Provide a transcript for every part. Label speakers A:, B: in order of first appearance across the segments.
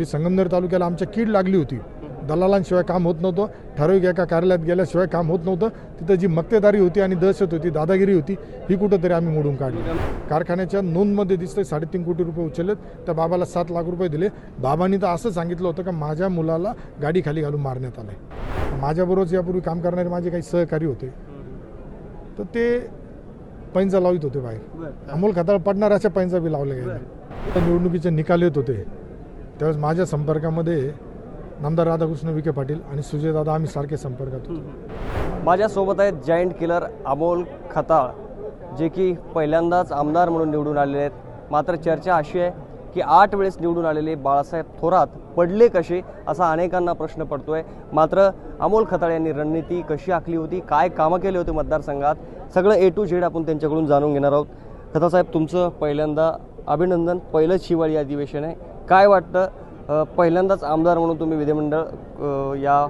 A: जी संगमनेर तालुक्याला आमच्या कीड लागली होती. दलालांशिवाय काम होत नव्हतं. ठराविक एका कार्यालयात गेल्याशिवाय काम होत नव्हतं. तिथं जी मक्तेदारी होती आणि दहशत होती दादागिरी होती ही कुठंतरी आम्ही मोडून काढली. कारखान्याच्या नोंदमध्ये दिसतंय साडेतीन कोटी रुपये उचललेत. त्या बाबाला सात लाख रुपये दिले. बाबांनी तर असं सांगितलं होतं का माझ्या मुलाला गाडी खाली घालून मारण्यात आलं माझ्याबरोबर यापूर्वी काम करणारे माझे काही सहकारी होते. तर ते पैंजा लावित होते बाहेर. अमोल खताळ पडणार अशा पैंजा बी लावले गेले त्या निवडणुकीचे निकाल येत होते. त्यावेळेस माझ्या संपर्कामध्ये नामदार राधाकृष्ण विखे पाटील आणि सुजयदादा आम्ही सारखे संपर्कात होतो.
B: माझ्यासोबत आहेत जायंट किलर अमोल खताळ जे की पहिल्यांदाच आमदार म्हणून निवडून आलेले आहेत. मात्र चर्चा अशी आहे की आठ वेळेस निवडून आलेले बाळासाहेब थोरात पडले कसे असा अनेकांना प्रश्न पडतोय. मात्र अमोल खताळ यांनी रणनीती कशी आखली होती काय कामं केले होते मतदारसंघात सगळं ए टू झेड आपण त्यांच्याकडून जाणून घेणार आहोत. खतासाहेब तुमचं पहिल्यांदा अभिनंदन. पहिलंच हिवाळी अधिवेशन आहे. काय वाटतं पहिल्यांदाच आमदार म्हणून तुम्ही विधिमंडळ या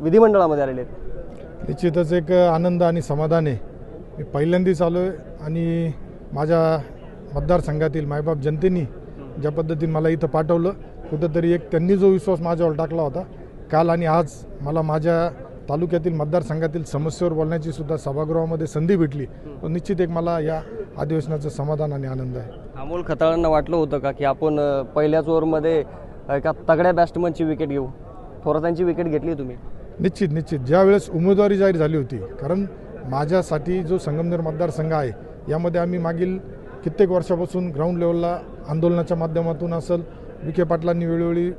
B: विधिमंडळामध्ये आलेले आहेत?
A: निश्चितच एक आनंद आणि समाधान आहे. मी पहिल्यांदाच आलो आहे आणि माझ्या मतदारसंघातील मायबाप जनतेनी ज्या पद्धतीने मला इथं पाठवलं कुठंतरी एक त्यांनी जो विश्वास माझ्यावर टाकला होता काल आणि आज मला माझ्या तालुक्यातील मतदारसंघातील समस्येवर बोलण्याची सुद्धा सभागृहामध्ये संधी भेटली. तर निश्चित एक मला या अधिवेशनाचं समाधान आणि आनंद आहे.
B: अमोल खताळांना वाटलं होतं का की आपण पहिल्याच ओव्हरमध्ये एका तगड्या बॅट्समनची विकेट घेऊ? थोरातांची विकेट घेतली तुम्ही.
A: निश्चित निश्चित. ज्या वेळेस उमेदवारी जाहीर झाली होती कारण माझ्यासाठी जो संगमनेर मतदारसंघ आहे यामध्ये आम्ही मागील कित्येक वर्षापासून ग्राउंड लेवलला आंदोलनाच्या माध्यमातून असेल विखे पाटलांनी वेळोवेळी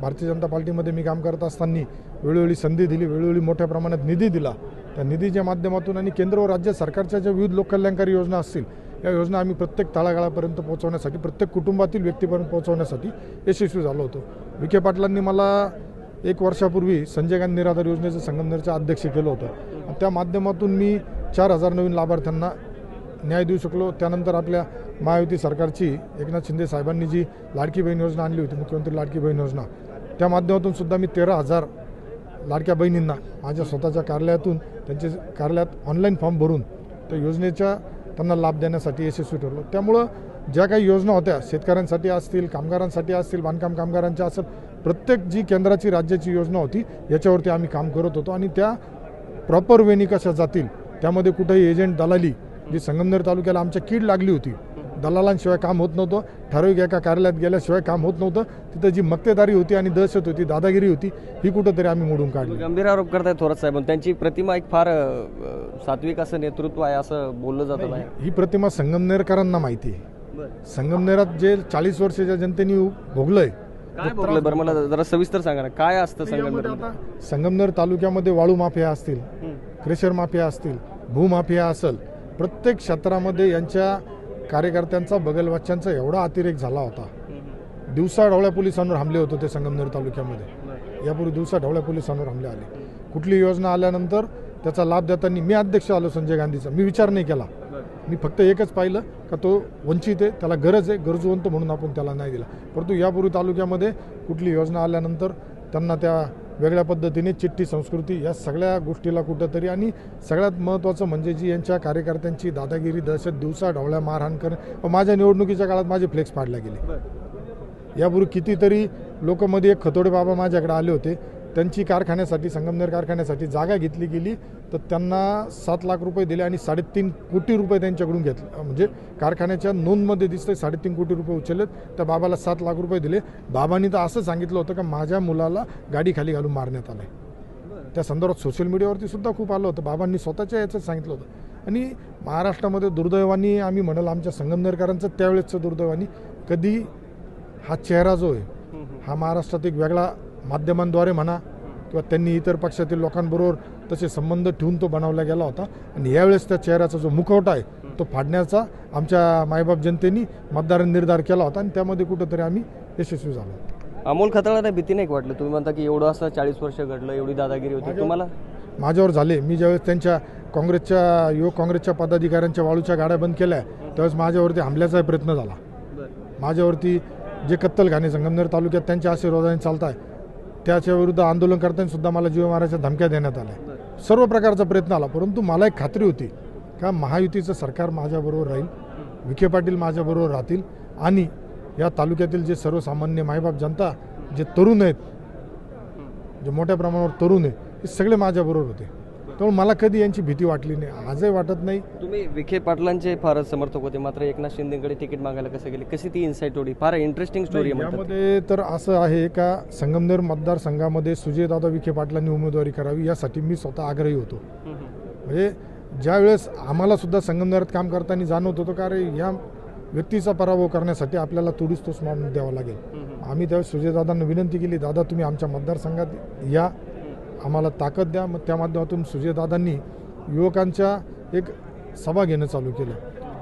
A: भारतीय जनता पार्टीमध्ये मी काम करत असताना वेळोवेळी संधी दिली वेळोवेळी मोठ्या प्रमाणात निधी दिला. त्या निधीच्या माध्यमातून आणि केंद्र व राज्य सरकारच्या ज्या विविध लोककल्याणकारी योजना असतील या योजना आम्ही प्रत्येक तळागाळापर्यंत पोहोचवण्यासाठी प्रत्येक कुटुंबातील व्यक्तीपर्यंत पोहोचवण्यासाठी यशस्वी झालो होतो. विखे पाटलांनी मला एक वर्षापूर्वी संजय गांधी निराधार योजनेचं संगमनेरचं अध्यक्ष केलं होतं. त्या माध्यमातून मी चार हजार नवीन लाभार्थ्यांना न्याय देऊ शकलो. त्यानंतर आपल्या महायुती सरकारची एकनाथ शिंदे साहेबांनी जी लाडकी बहीण योजना आणली होती मुख्यमंत्री लाडकी बहीण योजना त्या माध्यमातून सुद्धा मी तेरा हजार लाडक्या बहिणींना माझ्या स्वतःच्या कार्यालयातून त्यांचे कार्यालयात ऑनलाईन फॉर्म भरून त्या योजनेच्या त्यांना लाभ देण्यासाठी यशस्वी ठरलो. त्यामुळं ज्या काही योजना होत्या शेतकऱ्यांसाठी असतील कामगारांसाठी असतील बांधकाम कामगारांच्या असेल प्रत्येक जी केंद्राची राज्याची योजना होती याच्यावरती आम्ही काम करत होतो आणि त्या प्रॉपर वेनी कशा जातील त्यामध्ये कुठेही एजंट दलाली जी संगमनेर तालुक्याला आमच्या कीड लागली होती दलालांशिवाय काम होत नव्हतं. ठराविक एका कार्यालयात गेल्याशिवाय काम होत नव्हतं. तिथं जी मक्तेदारी होती आणि दहशत होती दादागिरी होती ही कुठंतरी आम्ही मोडून काढली.
B: गंभीर आरोप करताय थोरात साहेब त्यांची प्रतिमा एक फार सात्विक असं नेतृत्व आहे असं बोललं जातं
A: ही प्रतिमा संगमनेरकरांना माहिती आहे. संगमनेरात जे चाळीस वर्षाच्या जनतेने भोगलंय
B: बरं मला जरा सविस्तर सांगा ना काय असतं संगमनेर
A: संगमनेर तालुक्यामध्ये वाळू माफिया असतील क्रेशर माफिया असतील भूमाफिया असेल प्रत्येक क्षेत्रामध्ये यांच्या कार्यकर्त्यांचा बगलवाच्यांचा एवढा अतिरेक झाला होता. दिवसा ढवळ्या पोलिसांवर हमले होते ते संगमनेर तालुक्यामध्ये. यापूर्वी दिवसा ढवळ्या पोलिसांवर हमले आले. कुठली योजना आल्यानंतर त्याचा लाभ देताना मी अध्यक्ष आलो संजय गांधीचा. मी विचार नाही केला. मी फक्त एकच पाहिलं का तो वंचित आहे त्याला गरज आहे गरजवंत म्हणून आपण त्याला नाही दिला. परंतु यापूर्वी तालुक्यामध्ये कुठली योजना आल्यानंतर त्यांना त्या वेगळ्या पद्धतीने चिठ्ठी संस्कृती या सगळ्या गोष्टीला कुठंतरी आणि सगळ्यात महत्त्वाचं म्हणजे जी यांच्या कार्यकर्त्यांची दादागिरी दहशत दिवसा ढवळ्या मारहाण करणे माझ्या निवडणुकीच्या काळात माझे फ्लेक्स पाडल्या गेले. यापूर्वी कितीतरी लोकमध्ये एक खतोडे बाबा माझ्याकडे आले होते. त्यांची कारखान्यासाठी संगमनेर कारखान्यासाठी जागा घेतली गेली तर त्यांना सात लाख रुपये दिले आणि साडेतीन कोटी रुपये त्यांच्याकडून घेतले. म्हणजे कारखान्याच्या नोंदमध्ये दिसतंय साडेतीन कोटी रुपये उचललेत त्या बाबाला सात लाख रुपये दिले. बाबांनी तर असं सांगितलं होतं का माझ्या मुलाला गाडी खाली घालून मारण्यात आलं आहे त्या संदर्भात सोशल मीडियावरती सुद्धा खूप आलं होतं. बाबांनी स्वतःच्या याचं सांगितलं होतं. आणि महाराष्ट्रामध्ये दुर्दैवानी आम्ही म्हणाल आमच्या संगमनेरकरांचं त्यावेळेसचं दुर्दैवानी कधी हा चेहरा जो आहे हा महाराष्ट्रात एक वेगळा माध्यमांद्वारे म्हणा किंवा त्यांनी इतर पक्षातील लोकांबरोबर तसे संबंध ठेवून तो बनवला गेला होता. आणि यावेळेस त्या चेहऱ्याचा जो मुखवटा आहे तो फाडण्याचा आमच्या मायबाप जनतेनी मतदारांनी निर्धार केला होता आणि त्यामध्ये कुठंतरी आम्ही यशस्वी झालो
B: अमोल खताळांना भीती नाही वाटलं. तुम्ही म्हणता की एवढं असं चाळीस वर्ष घडलं एवढी दादागिरी होती. तुम्हाला?
A: माझ्यावर झाले. मी ज्यावेळेस त्यांच्या काँग्रेसच्या युवक काँग्रेसच्या पदाधिकाऱ्यांच्या वाळूच्या गाड्या बंद केल्या त्यावेळेस माझ्यावरती हमल्याचा प्रयत्न झाला. माझ्यावरती जे कत्तलखाने संगमनेर तालुक्यात त्यांच्या आशीर्वादाने चालत आहे त्याच्या विरुद्ध आंदोलन करताना सुद्धा मला जीव मारायच्या धमक्या देण्यात आल्या. सर्व प्रकारचा प्रयत्न आला परंतु मला एक खात्री होती का महायुतीचं सरकार माझ्याबरोबर राहील विखे पाटील माझ्याबरोबर राहतील आणि या तालुक्यातील जे सर्वसामान्य मायबाप जनता जे तरुण आहेत जे मोठ्या प्रमाणावर तरुण आहे हे सगळे माझ्याबरोबर होते. त्यामुळे मला कधी यांची भीती वाटली नाही. आजही वाटत नाही.
B: तुम्ही विखे पाटलांचे फारच समर्थक होते. मात्र एकनाथ शिंदेकडे तिकीट मागायला कसं गेले? कशी ती इन्साईट होती फार इंटरेस्टिंग स्टोरी
A: यामध्ये तर असं आहे का संगमनेर मतदारसंघामध्ये सुजयदादा विखे पाटलांनी उमेदवारी करावी यासाठी मी स्वतः आग्रही होतो. म्हणजे ज्यावेळेस आम्हाला सुद्धा संगमनेरात काम करताना जाणवत होतं का रे या व्यक्तीचा पराभव करण्यासाठी आपल्याला तुडीस तोच मान द्यावा लागेल. आम्ही त्यावेळेस सुजयदादांना विनंती केली दादा तुम्ही आमच्या मतदारसंघात या आम्हाला ताकद द्या. मग त्या माध्यमातून सुजयदादांनी युवकांच्या एक सभा घेणं चालू केलं.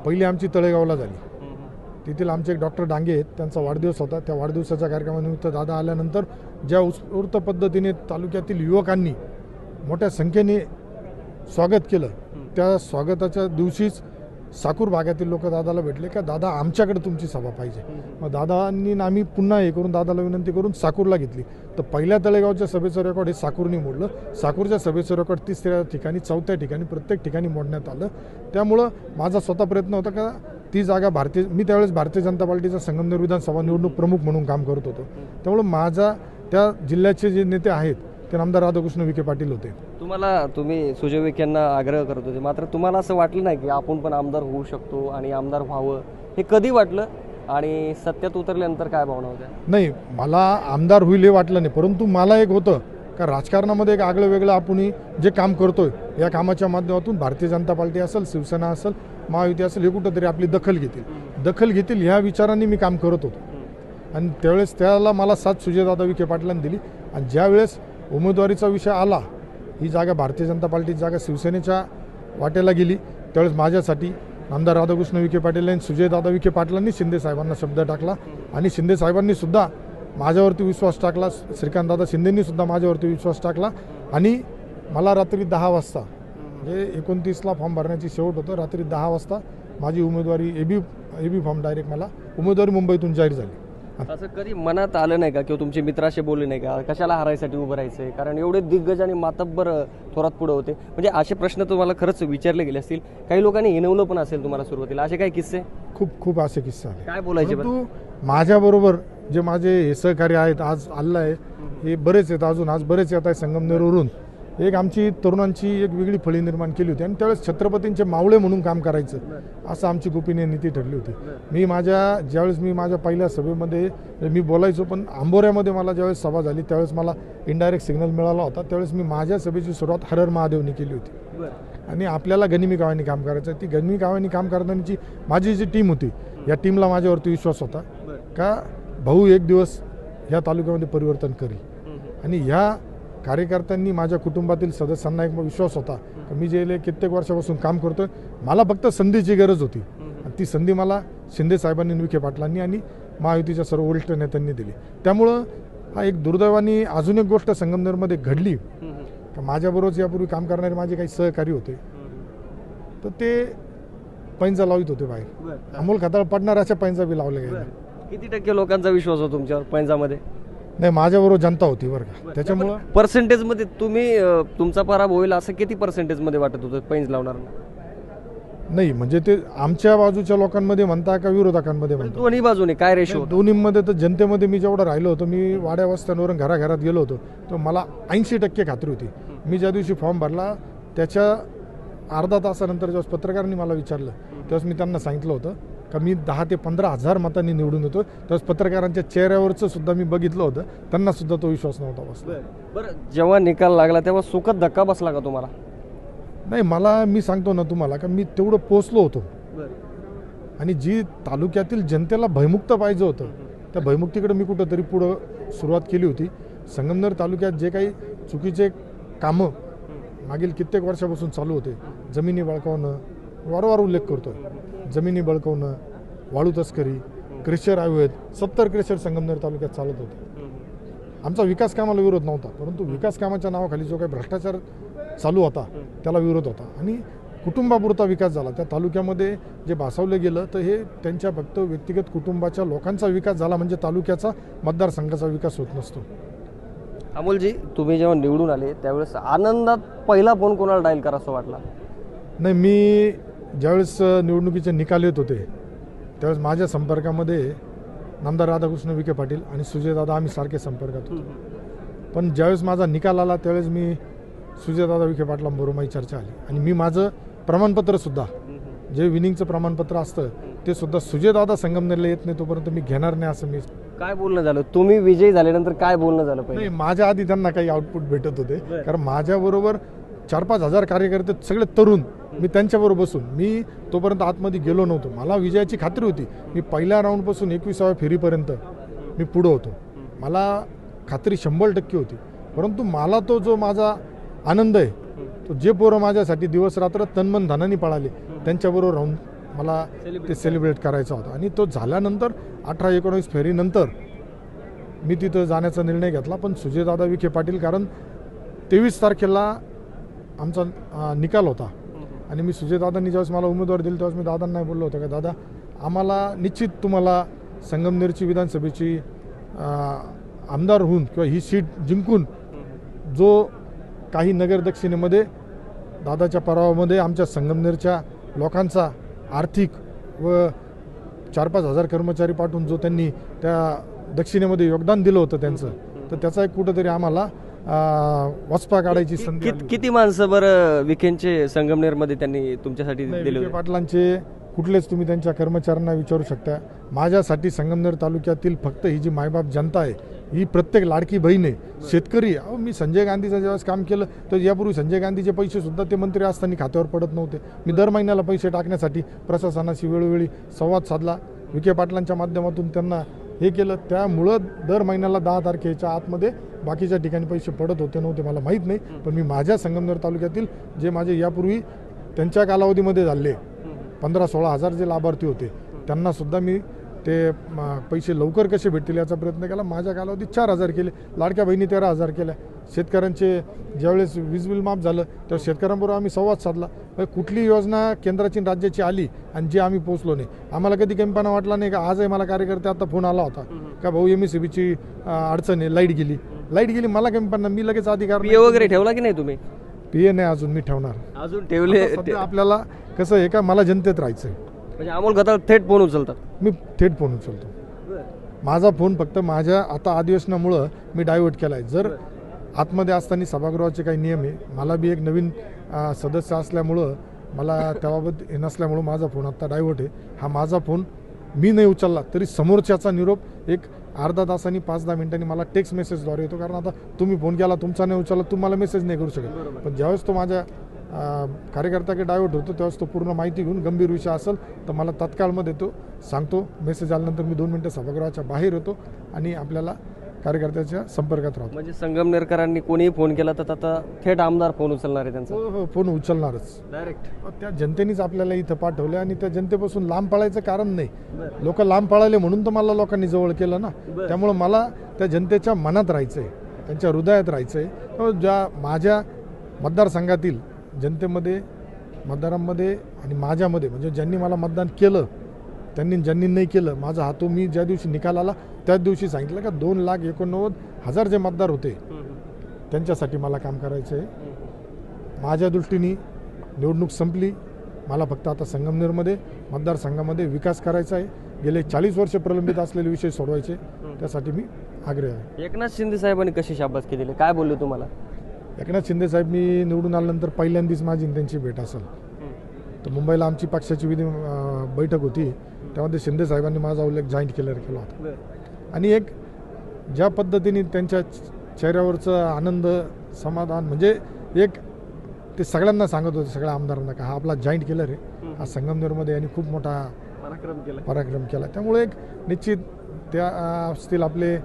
A: पहिली आमची तळेगावला झाली. तेथील आमचे एक डॉक्टर डांगे आहेत. त्यांचा वाढदिवस होता. त्या वाढदिवसाच्या कार्यक्रमानिमित्त दादा आल्यानंतर ज्या उत्स्फूर्त पद्धतीने तालुक्यातील युवकांनी मोठ्या संख्येने स्वागत केलं त्या स्वागताच्या दिवशीच साकूर भागातील लोक दादाला भेटले का दादा आमच्याकडे तुमची सभा पाहिजे. मग दादांनी आम्ही पुन्हा हे करून दादाला विनंती करून साकूरला घेतली. तर पहिल्या तळेगावच्या सभेचं रेकॉर्ड हे साकूरने मोडलं. साकूरच्या सभेचं रेकॉर्ड तिसऱ्या ठिकाणी चौथ्या ठिकाणी प्रत्येक ठिकाणी मोडण्यात आलं. त्यामुळं माझा स्वतः प्रयत्न होता का ती जागा भारतीय मी त्यावेळेस भारतीय जनता पार्टीचा संगमनेर विधानसभा निवडणूक प्रमुख म्हणून काम करत होतो. त्यामुळं माझा त्या जिल्ह्याचे जे नेते आहेत ते आमदार राधाकृष्ण विखे पाटील होते.
B: तुम्हाला तुम्ही सुजय विखेंना यांना आग्रह करत होते. मात्र तुम्हाला असं वाटलं नाही की आपण पण आमदार होऊ शकतो आणि आमदार व्हावं हे कधी वाटलं? आणि सत्यात उतरल्यानंतर काय भावना होत्या?
A: नाही मला आमदार होईल हे वाटलं नाही. परंतु मला एक होतं का राजकारणामध्ये एक आगळं वेगळं आपण जे काम करतोय या कामाच्या माध्यमातून भारतीय जनता पार्टी असेल शिवसेना असेल महायुती असेल हे कुठंतरी आपली दखल घेतील. दखल घेतील ह्या विचारांनी मी काम करत होतो. आणि त्यावेळेस त्याला मला साथ सुजयदादा विखे पाटलांनी दिली. आणि ज्यावेळेस उमेदवारीचा विषय आला ही जागा भारतीय जनता पार्टीची जागा शिवसेनेच्या वाटेला गेली. त्यावेळेस माझ्यासाठी आमदार राधाकृष्ण विखे पाटील आणि सुजयदादा विखे पाटलांनी शिंदे साहेबांना शब्द टाकला आणि शिंदेसाहेबांनी सुद्धा माझ्यावरती विश्वास टाकला. श्रीकांतदादा शिंदेंनी सुद्धा माझ्यावरती विश्वास टाकला. आणि मला रात्री दहा वाजता म्हणजे एकोणतीसला फॉर्म भरण्याची शेवट होतं रात्री दहा वाजता माझी उमेदवारी A B A B form direct मला उमेदवारी मुंबईतून जाहीर झाली.
B: असं कधी मनात आलं नाही का? किंवा तुमचे मित्र असे बोलले नाही का? कशाला हारायसाठी उभं राहायचंय? कारण एवढे दिग्गज आणि मातब्बर थोरात पुढे होते. म्हणजे असे प्रश्न तुम्हाला खरंच विचारले गेले असतील. काही लोकांनी हिनवलं पण असेल तुम्हाला सुरुवातीला. असे काही किस्से?
A: खूप खूप असे किस्से आले.
B: काय बोलायचे?
A: परंतु माझ्याबरोबर जे माझे हे सहकारी आहेत आज आल्ला आहे हे बरेच आहेत अजून. आज बरेच येत आहे संगमनेरवरून. एक आमची तरुणांची एक वेगळी फळी निर्माण केली होती आणि त्यावेळेस छत्रपतींचे मावळे म्हणून काम करायचं असं आमची गोपनीय नीती ठरली होती. मी माझ्या ज्यावेळेस मी माझ्या पहिल्या सभेमध्ये म्हणजे मी बोलायचो पण आंबोऱ्यामध्ये मला ज्यावेळेस सभा झाली त्यावेळेस मला इनडायरेक्ट सिग्नल मिळाला होता. त्यावेळेस मी माझ्या सभेची सुरुवात हरर महादेवनी केली होती. आणि आपल्याला गनिमी गावांनी काम करायचं. ती गनिमी गावांनी काम करतानाची माझी जी टीम होती या टीमला माझ्यावरती विश्वास होता का भाऊ एक दिवस ह्या तालुक्यामध्ये परिवर्तन करेल. आणि ह्या कार्यकर्त्यांनी माझ्या कुटुंबातील सदस्यांना एक विश्वास होता की मी जे कित्येक वर्षापासून काम करतोय मला फक्त संधीची गरज होती. आणि ती संधी मला शिंदे साहेबांनी विखे पाटलांनी आणि महायुतीच्या सर्व वरिष्ठ नेत्यांनी दिली. त्यामुळं हा एक दुर्दैवानी अजून एक गोष्ट संगमनेरमध्ये घडली. का माझ्याबरोबर यापूर्वी काम करणारे माझे काही सहकारी होते. तर ते पैंजा लावित होते बाहेर. अमोल खताळ पडणार अशा पैंजा बी लावले गेले
B: किती टक्के लोकांचा विश्वास होता तुमच्यावर पैंजामध्ये?
A: नाही माझ्याबरोबर जनता होती बरं का. त्याच्यामुळं
B: पर्सेंटेजमध्ये तुम्ही अं, तुमचा पराभव होईल असं किती पर्सेंटेजमध्ये वाटत होतं पैंज लावणार?
A: नाही म्हणजे ते आमच्या बाजूच्या लोकांमध्ये म्हणता का विरोधकांमध्ये म्हणता?
B: दोन्ही बाजूने काय रेशो
A: दोन्हीमध्ये तर जनतेमध्ये मी जेवढं राहिलो होतो मी वाड्या वस्त्यांवरून घराघरात गेलो होतो तर मला ऐंशी टक्के खात्री होती. मी ज्या दिवशी फॉर्म भरला त्याच्या अर्धा तासानंतर जेव्हा पत्रकारांनी मला विचारलं. तेव्हाच मी त्यांना सांगितलं होतं का मी दहा ते पंधरा हजार मतांनी निवडून येतो तेव्हाच पत्रकारांच्या चेहऱ्यावरचं सुद्धा मी बघितलं होतं. त्यांना सुद्धा तो विश्वास नव्हता बसला.
B: बरं जेव्हा निकाल लागला तेव्हा सुखद धक्का बसला का तुम्हाला?
A: नाही मला मी सांगतो ना तुम्हाला का मी तेवढं पोचलो होतो. आणि जी तालुक्यातील जनतेला भयमुक्त पाहिजे होतं त्या भयमुक्तीकडे मी कुठंतरी पुढं सुरुवात केली होती. संगमनेर तालुक्यात जे काही चुकीचे कामं मागील कित्येक वर्षापासून चालू होते. जमिनी बळकावणं वारंवार उल्लेख करतोय. जमिनी बळकावणं वाळू तस्करी क्रेशर अवैध सत्तर क्रेशर संगमनेर तालुक्यात चालत होते. आमचा विकास कामाला विरोध नव्हता परंतु विकास कामाच्या नावाखाली जो काही भ्रष्टाचार चालू होता त्याला विरोध होता. आणि कुटुंबापुरता विकास झाला. त्या तालुक्यामध्ये जे भासवलं गेलं तर हे त्यांच्या फक्त व्यक्तिगत कुटुंबाच्या लोकांचा विकास झाला म्हणजे तालुक्याचा मतदारसंघाचा विकास होत नसतो.
B: अमोलजी तुम्ही जेव्हा निवडून आले त्यावेळेस आनंदात पहिला फोन कोणाला डायल करा असं वाटला?
A: नाही मी ज्यावेळेस निवडणुकीचे निकाल येत होते त्यावेळेस माझ्या संपर्कामध्ये नामदार राधाकृष्ण विखे पाटील आणि सुजयदादा आम्ही सारखे संपर्कात होतो. पण ज्यावेळेस माझा निकाल आला त्यावेळेस मी सुजयदादा विखे पाटलांबरोबर माझी चर्चा आली. आणि मी माझं प्रमाणपत्रसुद्धा जे विनिंगचं प्रमाणपत्र असतं ते सुद्धा सुजयदादा संगमनेरला येत नाही तोपर्यंत मी घेणार नाही असं मी
B: काय बोलणं झालं? तुम्ही विजयी झाल्यानंतर काय बोलणं झालं
A: नाही
B: पहिले
A: माझ्या आधी त्यांना काही आउटपुट भेटत होते. कारण माझ्याबरोबर चार पाच हजार कार्यकर्ते सगळे तरुण. मी त्यांच्याबरोबर बसून मी तोपर्यंत आतमध्ये गेलो नव्हतो. मला विजयाची खात्री होती. मी पहिल्या राऊंडपासून एकविसाव्या फेरीपर्यंत मी पुढं होतो. मला खात्री शंभर टक्के होती. परंतु मला तो जो माझा आनंद आहे तो जे पोरं माझ्यासाठी दिवस रात्र तन्मन धनाने पळाले त्यांच्याबरोबर राहून मला ते सेलिब्रेट करायचा होता. आणि तो झाल्यानंतर अठरा एकोणावीस फेरीनंतर मी तिथं जाण्याचा निर्णय घेतला. पण सुजयदादा विखे पाटील कारण तेवीस तारखेला आमचा निकाल होता. आणि मी सुजयदादांनी ज्यावेळेस मला उमेदवार दिली त्यावेळेस मी दादांना बोललो होतो का? दादा आम्हाला निश्चित तुम्हाला संगमनेरची विधानसभेची आमदार होऊन किंवा ही सीट जिंकून जो काही नगर दक्षिणेमध्ये दादाच्या परावामध्ये आमच्या संगमनेरच्या लोकांचा आर्थिक व चार पाच हजार कर्मचारी पाठवून जो त्यांनी त्या दक्षिणेमध्ये योगदान दिलं होतं त्यांचं तर त्याचा एक कुठंतरी आम्हाला वचपा काढायची संधी आली
B: कित-
A: होती.
B: किती माणसं बरं विखेंचे संगमनेरमध्ये त्यांनी तुमच्यासाठी
A: नाही,
B: दिले
A: विखे
B: होते?
A: पाटलांचे कुठलेच तुम्ही त्यांच्या कर्मचाऱ्यांना विचारू शकता. माझ्यासाठी संगमनेर तालुक्यातील फक्त ही जी मायबाप जनता आहे ही प्रत्येक लाडकी बहीण आहे शेतकरी अहो मी संजय गांधीचं ज्यावेळेस काम केलं तर यापूर्वी संजय गांधीचे पैसे सुद्धा ते मंत्री असताना खात्यावर पडत नव्हते. मी दर महिन्याला पैसे टाकण्यासाठी प्रशासनाशी वेळोवेळी संवाद साधला. विखे पाटलांच्या माध्यमातून त्यांना हे केलं. त्यामुळं दर महिन्याला दहा तारखेच्या आतमध्ये बाकीच्या ठिकाणी पैसे पडत होते नव्हते मला माहीत नाही. पण मी माझ्या संगमनेर तालुक्यातील जे माझे यापूर्वी त्यांच्या कालावधीमध्ये झाले पंधरा सोळा हजार जे लाभार्थी होते त्यांना सुद्धा मी ते पैसे लवकर कसे भेटतील याचा प्रयत्न केला. माझ्या कालावधीत चार हजार केले. लाडक्या बहिणी तेरा हजार केल्या. शेतकऱ्यांचे ज्यावेळेस वीज बिल माफ झालं तेव्हा शेतकऱ्यांबरोबर आम्ही संवाद साधला. म्हणजे कुठली योजना केंद्राची राज्याची आली आणि जी आम्ही पोहोचलो नाही. आम्हाला कधी कमीपणा वाटला नाही का? आजही मला कार्यकर्ते आता फोन आला होता. का भाऊ एम सी बीची अडचण आहे लाइट गेली. लाइट गेली मला कमीपणा मी लगेच अधिकार
B: पीए वगैरे ठेवला की नाही तुम्ही?
A: पीए नाही अजून मी ठेवणार.
B: अजून ठेवले
A: आपल्याला कसं आहे का मला जनतेत राहायचं आहे
B: म्हणजे अमोल खताळ थेट फोन उचलतात.
A: मी थेट फोन उचलतो. माझा फोन फक्त माझ्या आता अधिवेशनामुळं मी डायव्हर्ट केला आहे जर आतमध्ये असताना सभागृहाचे काही नियम आहे. मला बी एक नवीन सदस्य असल्यामुळं मला त्याबाबत हे नसल्यामुळं माझा फोन आत्ता डायव्हर्ट आहे. हा माझा फोन मी नाही उचलला तरी समोरच्याचा निरोप एक अर्धा तासांनी पाच दहा मिनिटांनी मला टेक्स्ट मेसेजद्वारे येतो. कारण आता तुम्ही फोन केला तुमचा नाही उचलला तुम्हाला मेसेज नाही करू शकत. पण ज्यावेळेस तो माझ्या कार्यकर्त्याकडे डायव्हर्ट होतो त्यावेळेस तो पूर्ण माहिती घेऊन गंभीर विषय असेल तर मला तत्काळमध्ये तो सांगतो मेसेज आल्यानंतर मी दोन मिनटं सभागृहाच्या बाहेर येतो आणि आपल्याला कार्यकर्त्याच्या संपर्कात राहतो.
B: म्हणजे संगमनेरकरांनी कोणीही फोन केला तर आता थेट आमदार फोन उचलणार आहे त्यांचा?
A: हो हो फोन उचलणारच.
B: डायरेक्ट
A: त्या जनतेनेच आपल्याला इथं पाठवलं आणि त्या जनतेपासून लांब पळायचं कारण नाही. लोक लांब पळाले म्हणून तर मला लोकांनी जवळ केलं ना. त्यामुळं मला त्या जनतेच्या मनात राहायचं आहे त्यांच्या हृदयात राहायचं आहे ज्या माझ्या मतदारसंघातील जनतेमध्ये मतदारांमध्ये आणि माझ्यामध्ये म्हणजे ज्यांनी मला मतदान केलं त्यांनी ज्यांनी नाही केलं माझा हातो मी ज्या दिवशी निकाल आला त्याच दिवशी सांगितलं का दोन लाख एकोणनव्वद हजार जे मतदार होते त्यांच्यासाठी मला काम करायचं आहे माझ्या दृष्टीने निवडणूक संपली. मला फक्त आता संगमनेरमध्ये मतदारसंघामध्ये विकास करायचा आहे. गेले चाळीस वर्ष प्रलंबित असलेले विषय सोडवायचे. त्यासाठी मी आग्रह आहे.
B: एकनाथ शिंदे साहेबांनी कशी शाबासकी दिली? काय बोलले तुम्हाला?
A: एकनाथ शिंदे साहेब मी निवडून आल्यानंतर पहिल्यांदाच माझी त्यांची भेट असेल. तर मुंबईला आमची पक्षाची विधी बैठक होती. त्यामध्ये शिंदे साहेबांनी माझा उल्लेख जॉईंट केलर केला होता. आणि एक ज्या पद्धतीने त्यांच्या चेहऱ्यावरचं आनंद समाधान म्हणजे एक ते सगळ्यांना सांगत होते सगळ्या आमदारांना का हा आपला जॉईंट केलर आहे. हा संगमनेरमध्ये यांनी खूप मोठा
B: पराक्रम केला.
A: पराक्रम केला. त्यामुळे एक निश्चित त्या असतील आपले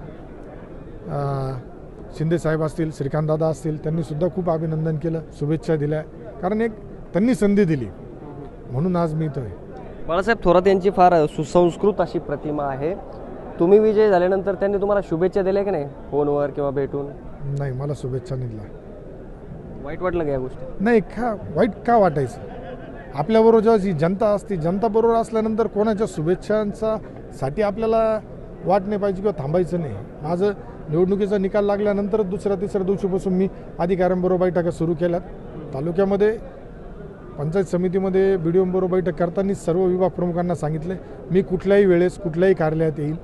A: शिंदे साहेब असतील श्रीकांतदादा असतील त्यांनी सुद्धा खूप अभिनंदन केलं शुभेच्छा दिल्या. कारण एक त्यांनी संधी दिली. म्हणून आज मी इथं आहे.
B: बाळासाहेब थोरात यांची फार सुसंस्कृत अशी प्रतिमा आहे. तुम्ही विजय झाल्यानंतर त्यांनी तुम्हाला शुभेच्छा दिल्या की नाही? फोनवर किंवा भेटून?
A: नाही मला शुभेच्छा नाही दिल्या
B: वाईट वाटलं का या गोष्टी?
A: नाही का वाईट का वाटायचं? आपल्याबरोबर जेव्हा जी जनता असते जनताबरोबर असल्यानंतर कोणाच्या शुभेच्छांचा साठी आपल्याला वाट नाही पाहिजे किंवा थांबायचं नाही. माझं निवडणुकीचा निकाल लागल्यानंतर दुसऱ्या तिसऱ्या दिवशीपासून मी अधिकाऱ्यांबरोबर बैठका सुरू केल्यात. तालुक्यामध्ये पंचायत समितीमध्ये बी डी बरोबर बैठक करताना सर्व विभाग प्रमुखांना सांगितले मी कुठल्याही वेळेस कुठल्याही कार्यालयात येईल.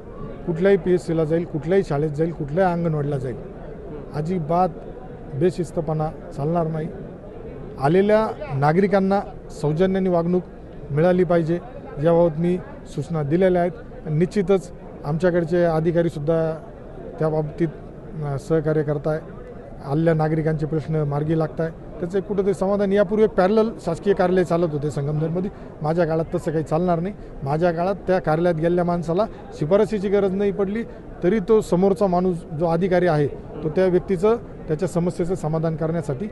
A: कुठल्याही पी एस सीला जाईल कुठल्याही शाळेत जाईल कुठल्याही अंगणवाडीला जाईल. अजिबात बेशिस्तपणा चालणार नाही. आलेल्या नागरिकांना सौजन्याने वागणूक मिळाली पाहिजे याबाबत मी सूचना दिलेल्या आहेत. निश्चितच आमच्याकडचे अधिकारीसुद्धा त्या बाबतीत सहकार्य करत आहे आलेल्या नागरिकांचे प्रश्न मार्गी लागत आहे त्याचं एक कुठंतरी समाधान. यापूर्वी एक पॅरल शासकीय कार्यालय चालत होते संगमनेरमध्ये. माझ्या काळात तसं काही चालणार नाही. माझ्या काळात त्या कार्यालयात गेलेल्या माणसाला शिफारसीची गरज नाही पडली तरी तो समोरचा माणूस जो अधिकारी आहे तो त्या व्यक्तीचं त्याच्या समस्येचं समाधान करण्यासाठी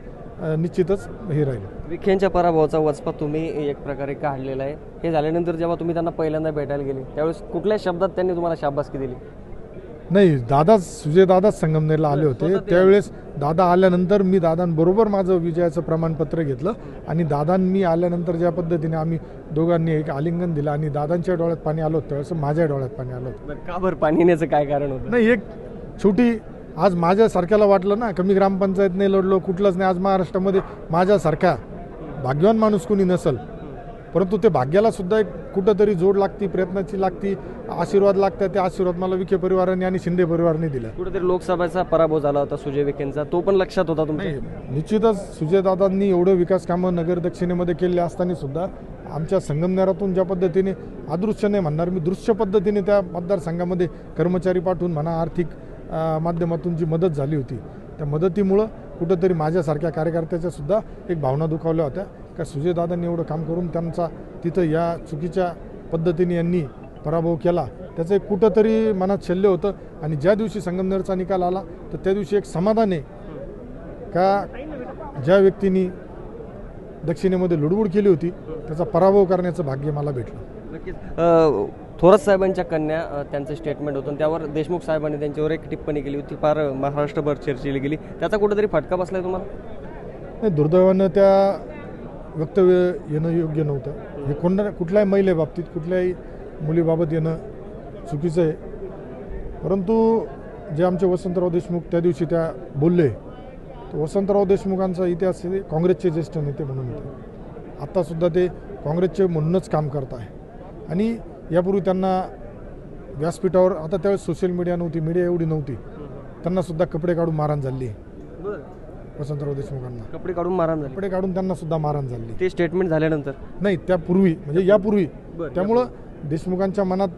A: निश्चितच हे राहील.
B: विखेंच्या पराभवाचा वचपा तुम्ही एक प्रकारे काढलेला आहे. हे झाल्यानंतर जेव्हा तुम्ही त्यांना पहिल्यांदा भेटायला गेले त्यावेळेस कुठल्या शब्दात त्यांनी तुम्हाला शाबासकी दिली?
A: नाही दादाच सुजय दादाच संगमनेरला आले होते. त्यावेळेस दादा आल्यानंतर मी दादांबरोबर माझं विजयाचं प्रमाणपत्र घेतलं आणि दादांनी आल्यानंतर ज्या पद्धतीने आम्ही दोघांनी एक आलिंगन दिलं आणि दादांच्या डोळ्यात पाणी आलं होतं त्यावेळेस माझ्या डोळ्यात पाणी आलं होतं.
B: का बरं पाणी येण्याचं काय कारण होतं?
A: नाही एक छोटी आज माझ्यासारख्याला वाटलं ना कमी ग्रामपंचायत नाही लढलो कुठलंच नाही आज महाराष्ट्रामध्ये माझ्यासारखा भाग्यवान माणूस कोणी नसल परंतु ते भाग्याला सुद्धा एक कुठंतरी जोड लागती प्रयत्नाची लागती आशीर्वाद लागतात. ते आशीर्वाद मला विखे परिवाराने आणि शिंदे परिवाराने दिला
B: कुठेतरी लोकसभेचा पराभव झाला होता सुजय विखेंचा. तो पण लक्षात होता तुमच्या?
A: नाही निश्चितच सुजयदादांनी एवढं विकास कामं नगर दक्षिणेमध्ये केले असताना सुद्धा आमच्या संगमनेरातून ज्या पद्धतीने अदृश्य नाही म्हणणार मी दृश्य पद्धतीने त्या मतदारसंघामध्ये कर्मचारी पाठवून म्हणा आर्थिक माध्यमातून जी मदत झाली होती त्या मदतीमुळं कुठंतरी माझ्यासारख्या कार्यकर्त्याच्या सुद्धा एक भावना दुखावल्या होत्या. का सुजयदादांनी एवढं काम करून त्यांचा तिथं या चुकीच्या पद्धतीने यांनी पराभव केला. त्याचं एक कुठंतरी मनात शल्य होतं आणि ज्या दिवशी संगमनेरचा निकाल आला तर त्या दिवशी एक समाधान आहे का ज्या व्यक्तींनी दक्षिणेमध्ये लुडबुड केली होती त्याचा पराभव करण्याचं भाग्य मला भेटलं.
B: थोरात साहेबांच्या कन्या त्यांचं स्टेटमेंट होतं. त्यावर देशमुख साहेबांनी त्यांच्यावर एक टिप्पणी केली होती. फार महाराष्ट्रभर चर्चेली गेली. त्याचा कुठेतरी फटका बसलाय तुम्हाला?
A: नाही दुर्दैवानं त्या वक्तव्य येणं योग्य नव्हतं. हे कोणा कुठल्याही महिलेबाबतीत कुठल्याही मुलीबाबत येणं चुकीचं आहे. परंतु जे आमचे वसंतराव देशमुख त्या दिवशी त्या बोलले तर वसंतराव देशमुखांचा इतिहास काँग्रेसचे ज्येष्ठ नेते म्हणून होते. आत्तासुद्धा ते काँग्रेसचे म्हणूनच काम करत आहे. आणि यापूर्वी त्यांना व्यासपीठावर आता त्यावेळेस सोशल मीडिया नव्हती मीडिया एवढी नव्हती. त्यांनासुद्धा कपडे काढून मारहाण झाली. वसंतराव देशमुखांना.
B: कपडे काढून मारहाण झाली.
A: कपडे काढून त्यांना सुद्धा मारहाण झाली.
B: ते स्टेटमेंट झाल्यानंतर.
A: नाही त्यापूर्वी म्हणजे यापूर्वी.
B: बरं,
A: त्यामुळं देशमुखांच्या मनात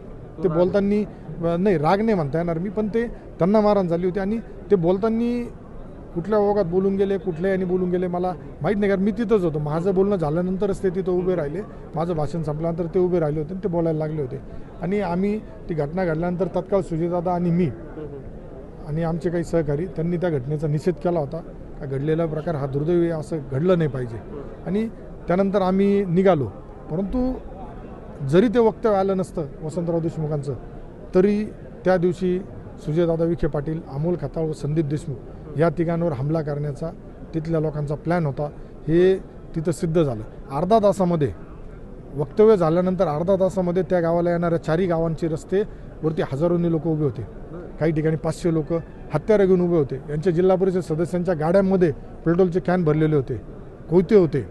A: ते बोलताना नाही राग नाही म्हणता येणार. मी पण ते त्यांना मारहाण झाली होती आणि ते बोलताना कुठल्या ओघात बोलून गेले कुठल्या यांनी बोलून गेले मला माहीत नाही. कारण मी तिथंच होतो. माझं बोलणं झाल्यानंतरच ते तिथं उभे राहिले. माझं भाषण संपल्यानंतर ते उभे राहिले होते आणि ते बोलायला लागले होते. आणि आम्ही ती घटना घडल्यानंतर तत्काळ सुजयदादा आणि मी आणि आमचे काही सहकारी त्यांनी त्या घटनेचा निषेध केला होता. का घडलेला प्रकार हा दुर्दैवी असं घडलं नाही पाहिजे. आणि त्यानंतर आम्ही निघालो. परंतु जरी ते वक्तव्य आलं नसतं वसंतराव देशमुखांचं तरी त्या दिवशी सुजयदादा विखे पाटील अमोल खताळ व संदीप देशमुख या तिघांवर हमला करण्याचा तिथल्या लोकांचा प्लॅन होता. हे तिथं सिद्ध झालं. अर्धा तासामध्ये वक्तव्य झाल्यानंतर अर्धा तासामध्ये त्या गावाला येणाऱ्या चारही गावांचे रस्ते वरती हजारोनी लोक उभे होते. काही ठिकाणी पाचशे लोक हत्यारं घेऊन उभे होते. यांच्या जिल्हा परिषद सदस्यांच्या गाड्यांमध्ये पेट्रोलचे कॅन भरलेले होते. कोयते होते.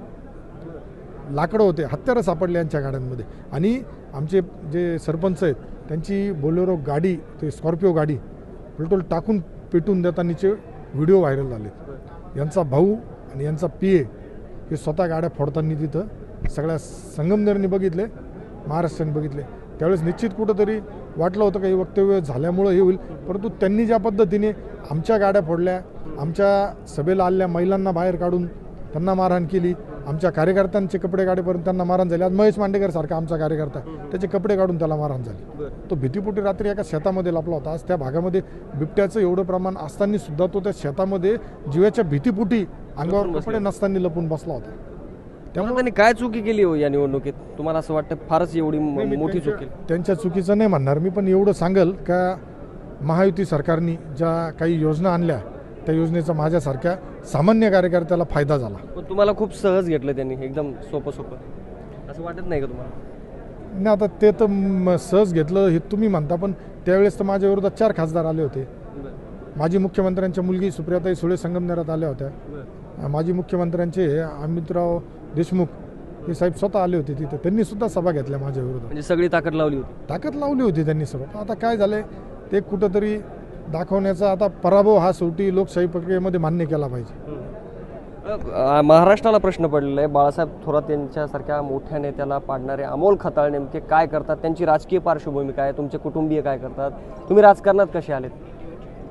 A: लाकडं होते. हत्यारं सापडले यांच्या गाड्यांमध्ये. आणि आमचे जे सरपंच आहेत त्यांची बोलेरो गाडी ते स्कॉर्पिओ गाडी पेट्रोल टाकून पेटून देतानीचे व्हिडिओ व्हायरल झाले यांचा भाऊ आणि यांचा पी ए हे स्वतः गाड्या फोडताना तिथं सगळ्या संगमनेरनी बघितले महाराष्ट्राने बघितले. त्यावेळेस निश्चित कुठंतरी वाटलं होतं काही वक्तव्य झाल्यामुळं हे होईल परंतु त्यांनी ज्या पद्धतीने आमच्या गाड्या फोडल्या आमच्या सभेला आलेल्या महिलांना बाहेर काढून त्यांना मारहाण केली आमच्या कार्यकर्त्यांचे कपडे काढेपर्यंत त्यांना मारहाण झाली. आज महेश मांडेकर सारखा आमचा कार्यकर्ता त्याचे कपडे काढून त्याला मारहाण झाली. तो भीतीपोटी रात्री एका शेतामध्ये लपला होता. आज त्या भागामध्ये बिबट्याचं एवढं प्रमाण असताना सुद्धा तो त्या शेतामध्ये जीवाच्या भीतीपोटी अंगावर कपडे नसताना लपून बसला होता.
B: त्यामुळे त्यांनी काय चुकी केली हो या निवडणुकीत? तुम्हाला असं वाटतं फारच एवढी म- मोठी चूक केली?
A: त्यांच्या चुकीचं नाही म्हणणार. मी पण एवढं सांगेल का महायुती सरकारने ज्या काही योजना आणल्या त्या योजनेचा माझ्यासारख्या सामान्य कार्यकर्त्याला फायदा झाला.
B: पण तुम्हाला खूप सहज घेतलं त्यांनी एकदम सोपं सोपं. असं वाटत नाही का तुम्हाला?
A: नाही आता ते तर म- सहज घेतलं हे तुम्ही म्हणता पण त्यावेळेस तर माझ्या विरोधात चार खासदार आले होते. माजी मुख्यमंत्र्यांच्या मुलगी सुप्रियाताई सुळे संगमनेरात आल्या होत्या. माजी मुख्यमंत्र्यांचे अमितराव देशमुख हे साहेब स्वतः आले होते तिथे. त्यांनी सुद्धा सभा घेतल्या माझ्या विरोधात.
B: म्हणजे सगळी ताकद लावली होती.
A: ताकद लावली होती त्यांनी सभा. आता काय झालंय ते कुठंतरी दाखवण्याचा आता पराभव हा शेवटी लोकशाही प्रक्रियेमध्ये मान्य केला पाहिजे.
B: अ, महाराष्ट्राला प्रश्न पडलेला आहे. बाळासाहेब थोरात यांच्यासारख्या मोठ्या नेत्याला पाडणारे अमोल खताळ नेमके काय करतात? त्यांची राजकीय पार्श्वभूमी काय? तुमचे कुटुंबीय काय करतात? तुम्ही राजकारणात कसे आलेत?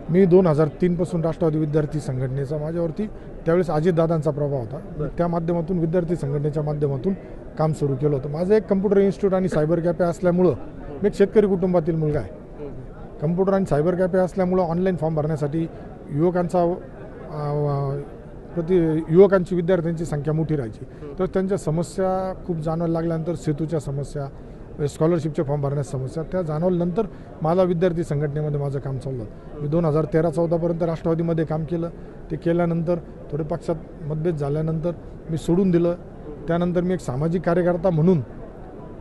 A: मी दोन हजार तीनपासून राष्ट्रवादी विद्यार्थी संघटनेचा माझ्यावरती त्यावेळेस अजितदादांचा प्रभाव होता. त्या माध्यमातून विद्यार्थी संघटनेच्या माध्यमातून काम सुरू केलं होतं. माझं एक कम्प्युटर इन्स्टिट्यूट आणि सायबर कॅफे असल्यामुळं मी एक शेतकरी कुटुंबातील मुलगा आहे. कम्प्युटर आणि सायबर कॅफे असल्यामुळं ऑनलाईन फॉर्म भरण्यासाठी युवकांचा प्रति युवकांची विद्यार्थ्यांची संख्या मोठी राहायची. तर त्यांच्या समस्या खूप जाणवायला लागल्यानंतर सेतूच्या समस्या स्कॉलरशिपचे फॉर्म भरण्याच्या समस्या. त्या जाणवल्यानंतर मला विद्यार्थी संघटनेमध्ये माझं काम चाललं. मी दोन हजार तेरा चौदापर्यंत राष्ट्रवादीमध्ये काम केलं. ते केल्यानंतर थोडे पक्षात मतभेद झाल्यानंतर मी सोडून दिलं. त्यानंतर मी एक सामाजिक कार्यकर्ता म्हणून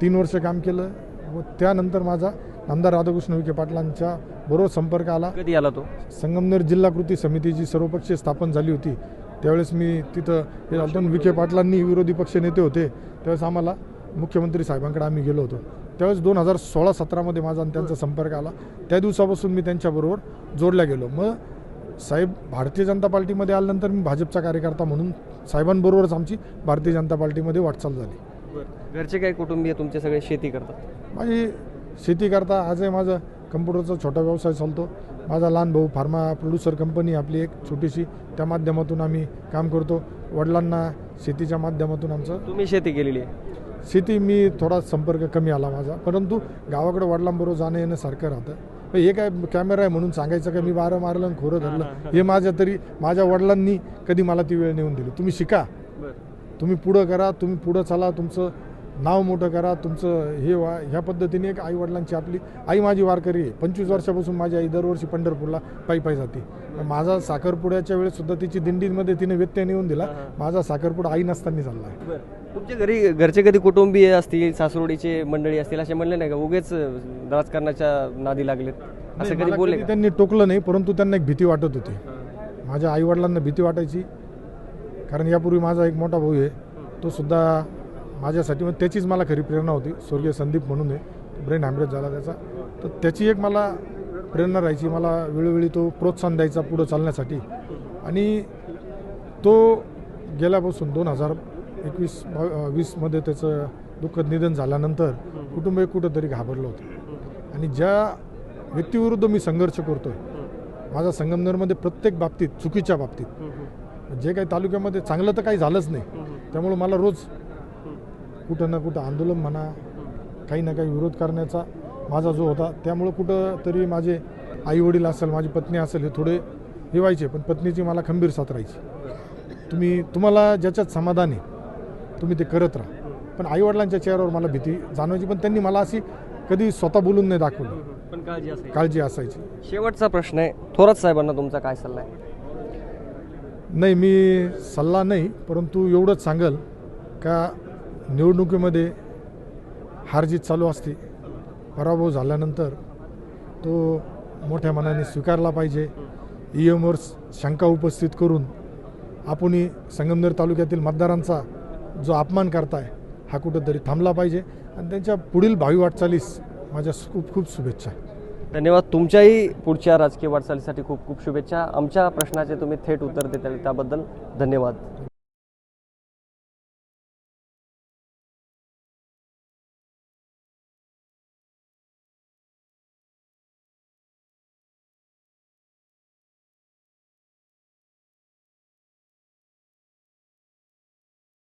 A: तीन वर्ष काम केलं व त्यानंतर माझा आमदार राधाकृष्ण विखे पाटलांच्या बरोबर संपर्क आला.
B: कधी आला तो?
A: संगमनेर जिल्हा कृती समितीची सर्वपक्षीय स्थापन झाली होती. त्यावेळेस मी तिथं हे. विखे पाटलांनी विरोधी पक्ष नेते होते. त्यावेळेस आम्हाला मुख्यमंत्री साहेबांकडे आम्ही गेलो होतो. त्यावेळेस दोन हजार सोळा सतरामध्ये माझा आणि त्यांचा संपर्क आला. त्या दिवसापासून मी त्यांच्याबरोबर जोडल्या गेलो. मग साहेब भारतीय जनता पार्टीमध्ये आल्यानंतर मी भाजपचा कार्यकर्ता म्हणून साहेबांबरोबरच आमची भारतीय जनता पार्टीमध्ये वाटचाल झाली.
B: घरचे काही कुटुंबीय तुमचे सगळे शेती करतात?
A: माझी शेती करता आजही माझं कम्प्युटरचा छोटा व्यवसाय चालतो. माझा लहान भाऊ फार्मा प्रोड्युसर कंपनी आपली एक छोटीशी. त्या माध्यमातून आम्ही काम करतो. वडिलांना शेतीच्या माध्यमातून आमचं
B: तुम्ही शेती केलेली आहे?
A: शेती मी थोडा संपर्क कमी आला माझा. परंतु गावाकडे वडिलांबरोबर जाणं येणं सारखं राहतं. पण हे काय कॅमेरा आहे म्हणून सांगायचं का? मी बारं मारलं आणि खोरं धरलं. हे माझ्या तरी माझ्या वडिलांनी कधी मला ती वेळ नेऊन दिली. तुम्ही शिका. तुम्ही पुढं करा तुम्ही पुढं चला तुमचं नाव मोठं करा तुमचं हे वा ह्या पद्धतीने एक आई वडिलांची आपली आई माझी वारकरी आहे. पंचवीस वर्षापासून माझी आई दरवर्षी पंढरपूरला पायी पायी जाते. माझा साखरपुड्याच्या वेळेस सुद्धा तिची दिंडीमध्ये तिने व्यत्यय नेऊन दिला. माझा साखरपुडा आई नसताना झाला आहे.
B: तुमच्या घरी घरचे कधी कुटुंबीय असतील सासरोडीचे मंडळी असतील असे म्हणले नाही का उगेच राजकारणाच्या नादी लागलेत? असं कधी बोलले का?
A: त्यांनी टोकलं नाही परंतु त्यांना एक भीती वाटत होती. माझ्या आईवडिलांना भीती वाटायची. कारण यापूर्वी माझा एक मोठा भाऊ आहे तो सुद्धा माझ्यासाठी मग त्याचीच मला खरी प्रेरणा होती स्वर्गीय संदीप म्हणून आहे ब्रेन हॅमरेज झाला त्याचा. तर त्याची एक मला प्रेरणा राहायची मला वेळोवेळी तो प्रोत्साहन द्यायचा पुढं चालण्यासाठी. आणि तो गेल्यापासून दोन हजार एकवीस वीसमध्ये त्याचं दुःखद निधन झाल्यानंतर कुटुंब एक कुठंतरी घाबरलं होतं. आणि ज्या व्यक्तीविरुद्ध मी संघर्ष करतोय माझा संगमनेरमध्ये प्रत्येक बाबतीत चुकीच्या बाबतीत जे काही तालुक्यामध्ये चांगलं तर काही झालंच नाही. त्यामुळं मला रोज कुठं ना कुठं आंदोलन म्हणा काही ना काही विरोध करण्याचा माझा जो होता त्यामुळं कुठं तरी माझे आई वडील असेल माझी पत्नी असेल हे थोडे हे व्हायचे पण पत्नीची मला खंबीर साथ राहायची. तुम्ही तुम्हाला ज्याच्यात समाधान आहे तुम्ही ते करत राहा. पण आईवडिलांच्या चेहऱ्यावर मला भीती जाणवायची पण त्यांनी मला अशी कधी स्वतः बोलून नाही दाखवली.
B: पण काळजी असेल
A: काळजी असायची.
B: शेवटचा प्रश्न आहे थोरात साहेबांना तुमचा काय सल्ला आहे?
A: नाही मी सल्ला नाही परंतु एवढंच सांगल का निवडणुकीमध्ये हार जीत चालू असते पराभव झाल्यानंतर तो मोठ्या मनाने स्वीकारला पाहिजे. ई एमवर शंका उपस्थित करून आपणही संगमनेर तालुक्यातील मतदारांचा जो अपमान करताय हा कुठंतरी थांबला पाहिजे. आणि त्यांच्या पुढील भावी वाटचालीस माझ्या खूप खूप शुभेच्छा.
B: धन्यवाद. तुमच्याही पुढच्या राजकीय वाटचालीसाठी खूप खूप शुभेच्छा. आमच्या प्रश्नाचे तुम्ही थेट उत्तर देता त्याबद्दल धन्यवाद.